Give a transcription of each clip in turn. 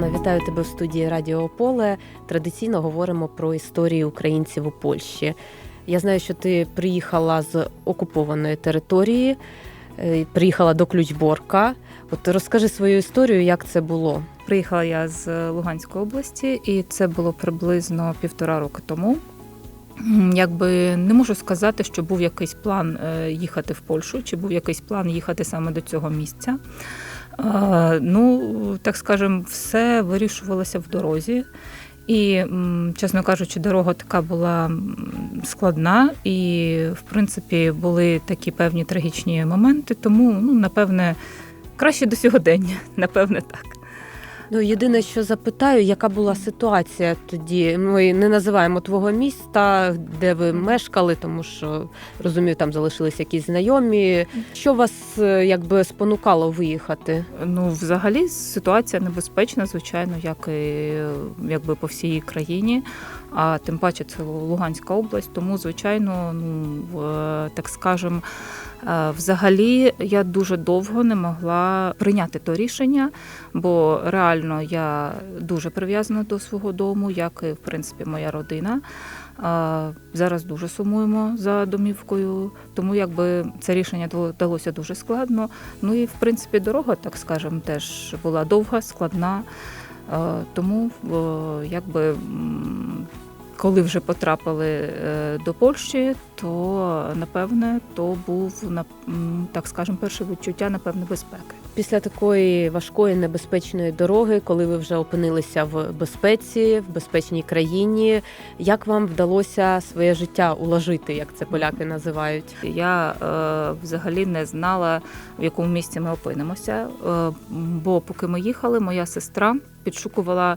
Яно, вітаю тебе в студії Радіо Поле. Традиційно говоримо про історію українців у Польщі. Я знаю, що ти приїхала з окупованої території, е, приїхала до Ключборка. От розкажи свою історію, як це було. Приїхала я з Луганської області, і це було приблизно півтора роки тому. Якби не можу сказати, що був якийсь план е, їхати в Польщу, чи був якийсь план їхати саме до цього місця. Ну, так скажем, все вирішувалося в дорозі. І, чесно кажучи, дорога така була складна, і, в принципі, були такі певні трагічні моменти, тому, ну, напевне, краще до сьогодення, напевне, так. Ну, єдине, що запитаю, яка була ситуація тоді? Ми не називаємо твого міста, де ви мешкали, тому що розумію, там залишились якісь знайомі. Що вас е, якби спонукало виїхати? Ну, взагалі, ситуація небезпечна, звичайно, як і якби по всій країні. А тим паче це Луганська область. Тому, звичайно, ну в- так скажем, е, взагалі я дуже довго не могла прийняти то рішення, бо реально я дуже прив'язана до свого дому, як і в принципі моя родина. Зараз дуже сумуємо за домівкою, тому якби це рішення далося дуже складно. Ну і в принципі дорога, так скажемо, теж була довга, складна. Е, Тому е, якби коли вже потрапили е, до Польщі, то напевне то був на- так скажемо перше відчуття, напевне, безпеки. Після такої важкої небезпечної дороги, коли ви вже опинилися в безпеці, в безпечній країні, як вам вдалося своє життя уложити, як це поляки називають? Я е, взагалі не знала, в якому місці ми опинимося. Е, бо поки ми їхали, моя сестра підшукувала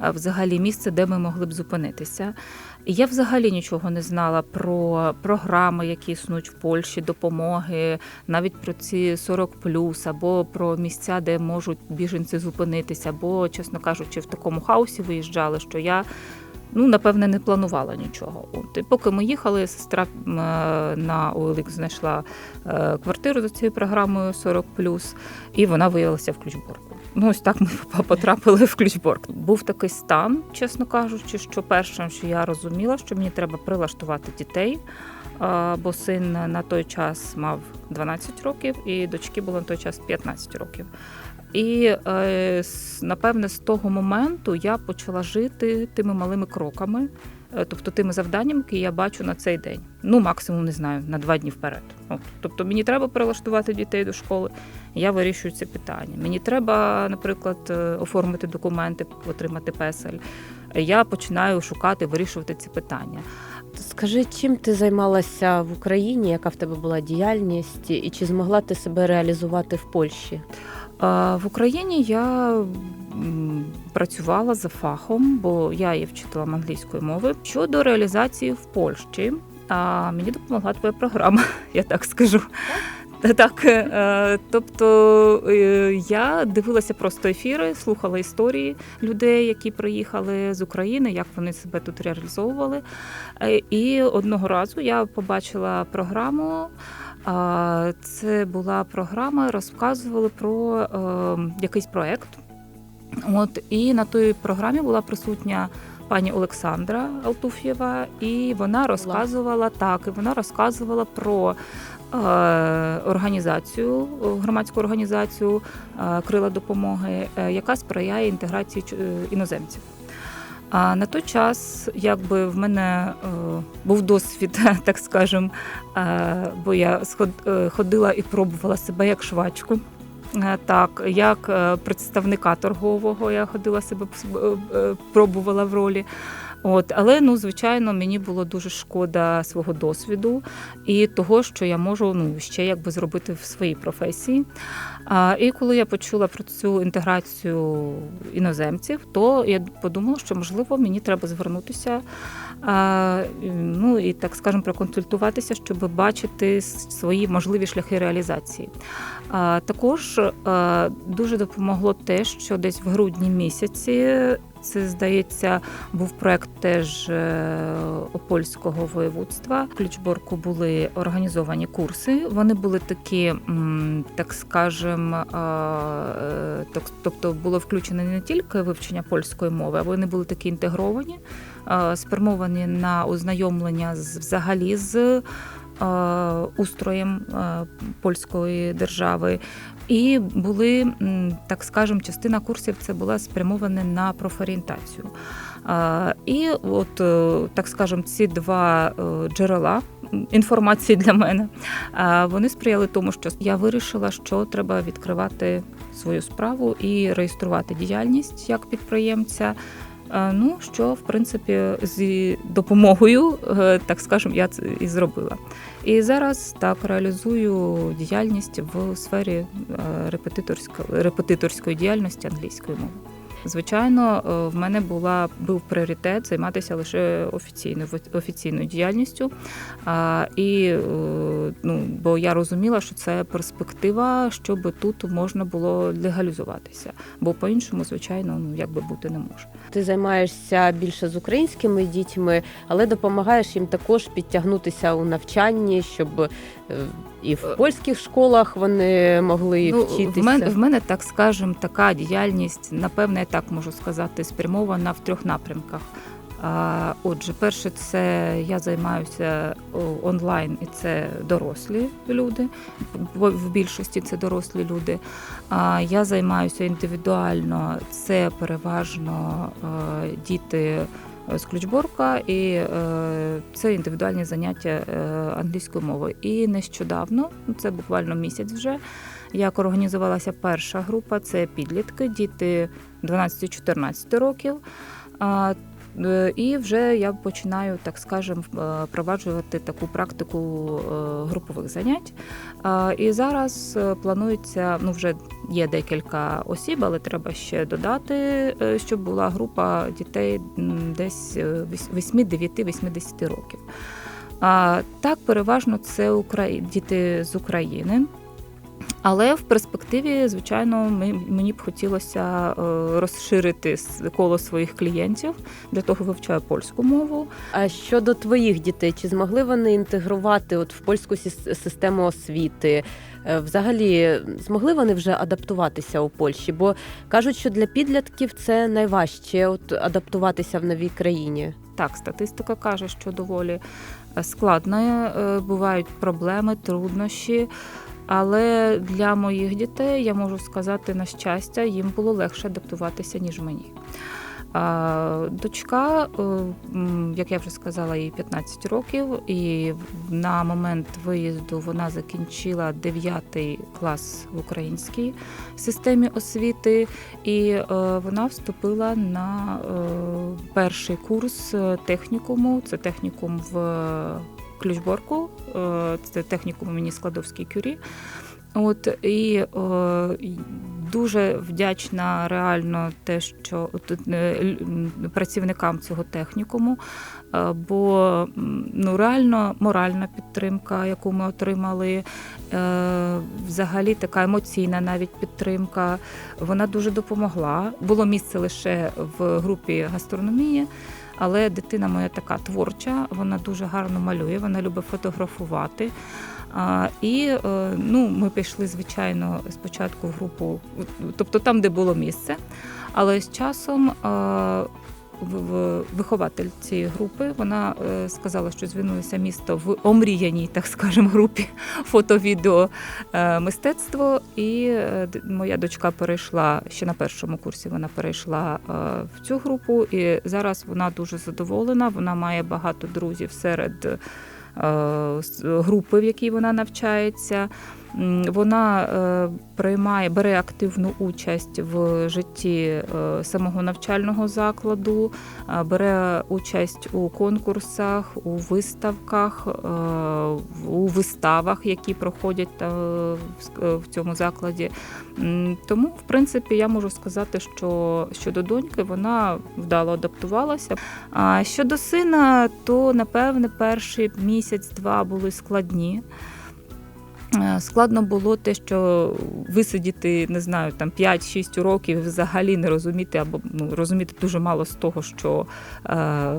взагалі місце, де ми могли б зупинитися. Я взагалі нічого не знала про програми, які існують в Польщі, допомоги, навіть про ці 40 або про місця, де можуть біженці зупинитися. Бо, чесно кажучи, в такому хаосі виїжджали, що я ну напевне не планувала нічого. От і поки ми їхали, сестра е, на OLX знайшла е, квартиру за цією програмою 40 і вона виявилася в Ключборку. Ну, ось так ми потрапили в Ключборг. Був такий стан, чесно кажучи, що першим, що я розуміла, що мені треба прилаштувати дітей. Бо син на той час мав 12 років, і дочки було на той час 15 років. І е, напевне з того моменту я почала жити тими малими кроками, тобто тими завданнями, які я бачу на цей день. Ну, максимум не знаю, на два дні вперед. От, тобто мені треба перелаштувати дітей до школи, я вирішую це питання. Мені треба, наприклад, е, оформити документи, отримати песель. Я починаю шукати, вирішувати ці питання. Скажи, чим ти займалася в Україні? Яка в тебе була діяльність, і чи змогла ти себе реалізувати в Польщі? В Україні я працювала за фахом, бо я є вчителем англійської мови. Щодо реалізації в Польщі, а, мені допомогла твоя програма, я так скажу. Так, е, тобто е, я дивилася просто ефіри, слухала історії людей, які приїхали з України, як вони себе тут реалізовували. Е, І одного разу я побачила програму. Це була програма, розказували про якийсь проект. От і на той програмі була присутня пані Олександра Алтуф'єва, і вона розказувала так, і вона розказувала про е, організацію, громадську організацію е, крила допомоги, е, яка сприяє інтеграції іноземців. А на той час, якби в мене е, був досвід, так скажем, е, бо я ходила і пробувала себе як швачку. Е, Так, як е, представника торгового я ходила себе е, пробувала в ролі. От, але ну, звичайно, мені було дуже шкода свого досвіду і того, що я можу ну, ще якби зробити в своїй професії. А, і коли я почула про цю інтеграцію іноземців, то я подумала, що можливо мені треба звернутися. А, ну і так скажемо, проконсультуватися, щоб бачити свої можливі шляхи реалізації. А, також а, дуже допомогло те, що десь в грудні місяці Це здається, був проект теж е, опольського воєводства. В Ключборку були організовані курси. Вони були такі, так скажем, е, е, тобто було включено не тільки вивчення польської мови, а вони були такі інтегровані, спрямовані на ознайомлення з взагалі з. Е, Устроєм е, польської держави, і були, так скажем, частина курсів це була спрямована на профорієнтацію. І от, е, так скажем, ці два е, джерела інформації для мене вони сприяли тому, що я вирішила, що треба відкривати свою справу і реєструвати діяльність як підприємця. Е, Ну, що в принципі з допомогою, е, так скажем, я це і зробила. І зараз так реалізую діяльність в сфері е, репетиторської, репетиторської діяльності англійської мови. Звичайно, е, в мене була був пріоритет займатися лише офіційною офіційною діяльністю. І е, ну, бо я розуміла, що це перспектива, щоб тут можна було легалізуватися. Бо по-іншому, звичайно, ну якби бути не може. Ти займаєшся більше з українськими дітьми, але допомагаєш їм також підтягнутися у навчанні, щоб е, і в польських школах вони могли Ну, вчитися. в мене в мене так скажем, така діяльність, напевне, я так можу сказати, спрямована в трьох напрямках. Отже, перше, це я займаюся онлайн, і це дорослі люди. В більшості це дорослі люди. Я займаюся індивідуально, це переважно е, діти з Ключборка, і е, це індивідуальні заняття е, англійською мовою. І нещодавно, це буквально місяць вже, як організувалася перша група, це підлітки, діти 12-14 років. Е, І вже я починаю, так скажем, е, впроваджувати таку практику е, групових занять. І зараз планується, ну вже є декілька осіб, але треба ще додати, щоб була група дітей десь е, вісь- 8, 9, 80 років. Так, переважно це діти з України. Але в перспективі, звичайно, ми, мені б хотілося е, розширити коло своїх клієнтів. Для того вивчаю польську мову. А щодо твоїх дітей, чи змогли вони інтегрувати от в польську систему освіти? Е, Взагалі, змогли вони вже адаптуватися у Польщі? Бо кажуть, що для підлітків це найважче от адаптуватися в новій країні. Так, статистика каже, що доволі е, складно бувають проблеми, труднощі. Але для моїх дітей я можу сказати на щастя, їм було легше адаптуватися, ніж мені. Дочка, е, як я вже сказала, їй 15 років, і на момент виїзду вона закінчила 9 клас в українській системі освіти, і е, вона вступила на е, перший курс технікуму. Це технікум в Ключборку, е, це технікум імені Складовській кюрі. От і е, й- дуже вдячна реально те, що от, е, працівникам цього технікуму, е, бо ну реально моральна підтримка, яку ми отримали, е, взагалі така емоційна навіть підтримка, вона дуже допомогла. Було місце лише в групі гастрономії. Але дитина моя така творча, вона дуже гарно малює, вона любить фотографувати. А, і е, ну, ми пішли, звичайно, спочатку в групу, тобто там, де було місце. Але з часом е, вихователь цієї групи вона е, сказала, що звільнилося місто в омріяній, так скажемо, групі фото-відео е, мистецтво. І е, моя дочка перейшла ще на першому курсі. Вона перейшла в цю групу, і зараз вона дуже задоволена. Вона має багато друзів серед групи, в якій вона навчається. Вона е, приймає, бере активну участь в житті е, самого навчального закладу, е, бере участь у конкурсах, у виставках, у виставах, які проходять в цьому закладі. Тому, в принципі, я можу сказати, що щодо доньки вона вдало адаптувалася. А щодо сина, то напевне перший місяць-два були складні. Е, Складно було те, що висидіти, не знаю, там 5-6 років взагалі не розуміти або ну, розуміти дуже мало з того, що е,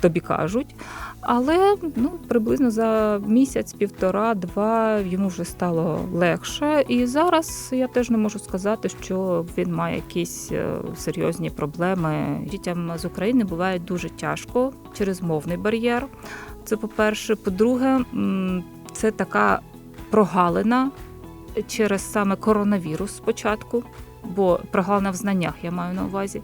тобі кажуть. Але ну, приблизно за місяць, півтора-два йому вже стало легше. І зараз я теж не можу сказати, що він має якісь е, серйозні проблеми. Дітям з України буває дуже тяжко через мовний бар'єр. Це по-перше. По-друге, це така прогалина через саме коронавірус спочатку, бо прогалина в знаннях я маю на увазі.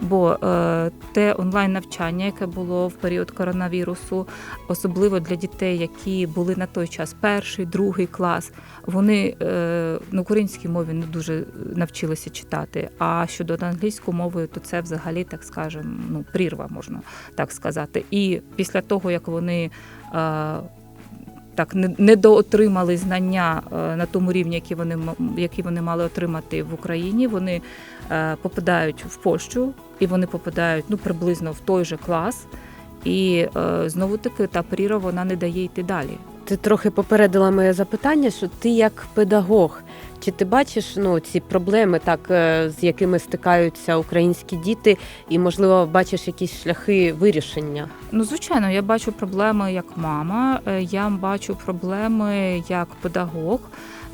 Бо е, те онлайн навчання, яке було в період коронавірусу, особливо для дітей, які були на той час перший, другий клас, вони е, на українській мові не дуже навчилися читати. А щодо англійської мови, то це взагалі, так скажемо, ну прірва, можна так сказати. І після того, як вони е, так не- недоотримали знання е, на тому рівні, які вони які вони мали отримати в Україні. Вони е, попадають в Польщу і вони попадають ну приблизно в той же клас. І е, знову таки та пріра вона не дає йти далі. Ти трохи попередила моє запитання, що ти як педагог, чи ти бачиш ну, ці проблеми, так, е, з якими стикаються українські діти, і, можливо, бачиш якісь шляхи вирішення? Ну, звичайно, я бачу проблеми як мама, е, я бачу проблеми як педагог,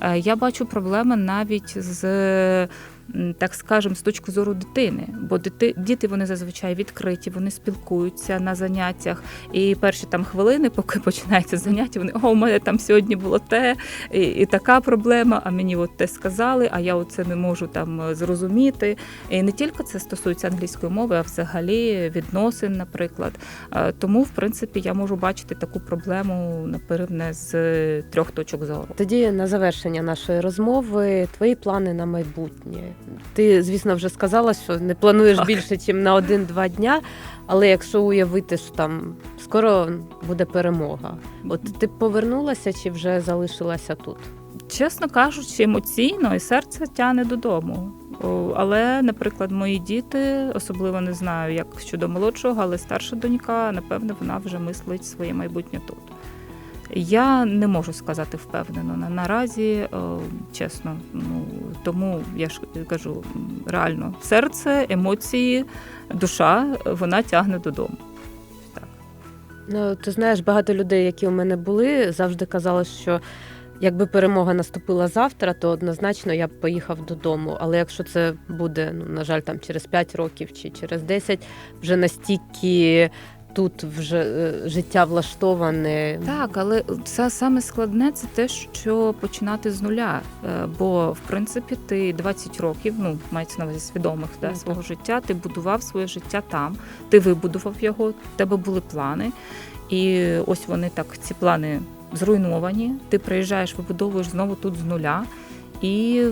е, я бачу проблеми навіть з. Так скажемо, з точки зору дитини, бо дити, діти вони зазвичай відкриті, вони спілкуються на заняттях. І перші там хвилини, поки починається заняття, вони о, у мене там сьогодні було те, і, і така проблема. А мені от те сказали, а я оце не можу там е, зрозуміти. І не тільки це стосується англійської мови, а взагалі відносин, наприклад. Е, Тому, в принципі, я можу бачити таку проблему, напевне, з трьох точок зору. Тоді на завершення нашої розмови твої плани на майбутнє. Ти, звісно, вже сказала, що не плануєш Так. більше, ніж на один-два дня. Але якщо уявити, що там скоро буде перемога, от ти повернулася чи вже залишилася тут? Чесно кажучи, емоційно і серце тяне додому. Але, наприклад, мої діти, особливо не знаю, як щодо молодшого, але старша донька, напевне, вона вже мислить своє майбутнє тут. Я не можу сказати впевнено на наразі, чесно. Ну тому я ж кажу реально, серце, емоції, душа вона тягне додому. Так. Ну, ти знаєш, багато людей, які у мене були, завжди казали, що якби перемога наступила завтра, то однозначно я б поїхав додому. Але якщо це буде, ну на жаль, там через 5 років чи через 10, вже настільки тут вже е, життя влаштоване. Так, але це саме складне це те, що починати з нуля. Е, Бо в принципі ти 20 років, ну мається на увазі свідомих да, Ну, свого життя. Ти будував своє життя там, ти вибудував його, в тебе були плани, і ось вони так, ці плани зруйновані. Ти приїжджаєш, вибудовуєш знову тут з нуля. І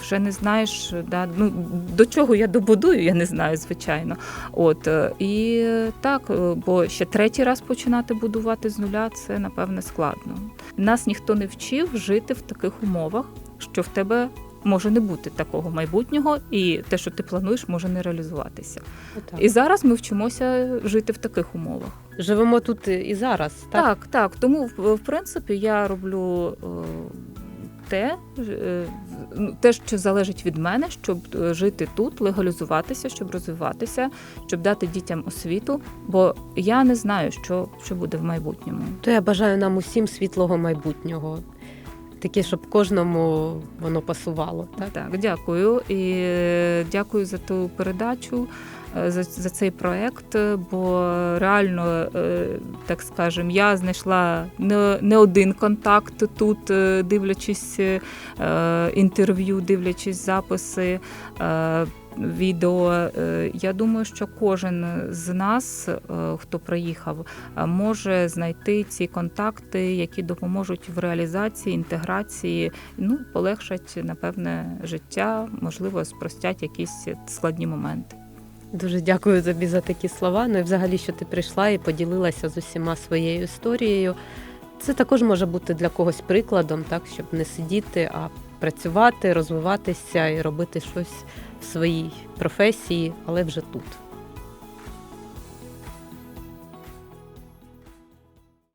вже не знаєш, да, ну, до чого я добудую, я не знаю, звичайно. От е, і е, так, е, бо ще третій раз починати будувати з нуля це напевне складно. Нас ніхто не вчив жити в таких умовах, що в тебе може не бути такого майбутнього, і те, що ти плануєш, може не реалізуватися. Отак. І зараз ми вчимося жити в таких умовах. Живемо тут і зараз, так? Так, так. Тому в, в принципі я роблю. Те, е, ну, те, що залежить від мене, щоб е, жити тут, легалізуватися, щоб розвиватися, щоб дати дітям освіту. Бо я не знаю, що, що буде в майбутньому. То я бажаю нам усім світлого майбутнього. Таке, щоб кожному воно пасувало. Так? Так, дякую і е, дякую за ту передачу, за, за цей проект. е, Бо реально, е, так скажем, я знайшла не, не один контакт тут, е, дивлячись е, інтерв'ю, дивлячись записи. е, Відео, Е, я думаю, що кожен з нас, е, хто приїхав, е, може знайти ці контакти, які допоможуть в реалізації, інтеграції ну, полегшать, напевне, життя, можливо, спростять якісь складні моменти. Дуже дякую тобі за такі слова. Ну і взагалі, що ти прийшла і поділилася з усіма своєю історією. Це також може бути для когось прикладом, так, щоб не сидіти, а працювати, розвиватися і робити щось в своїй професії, але вже тут.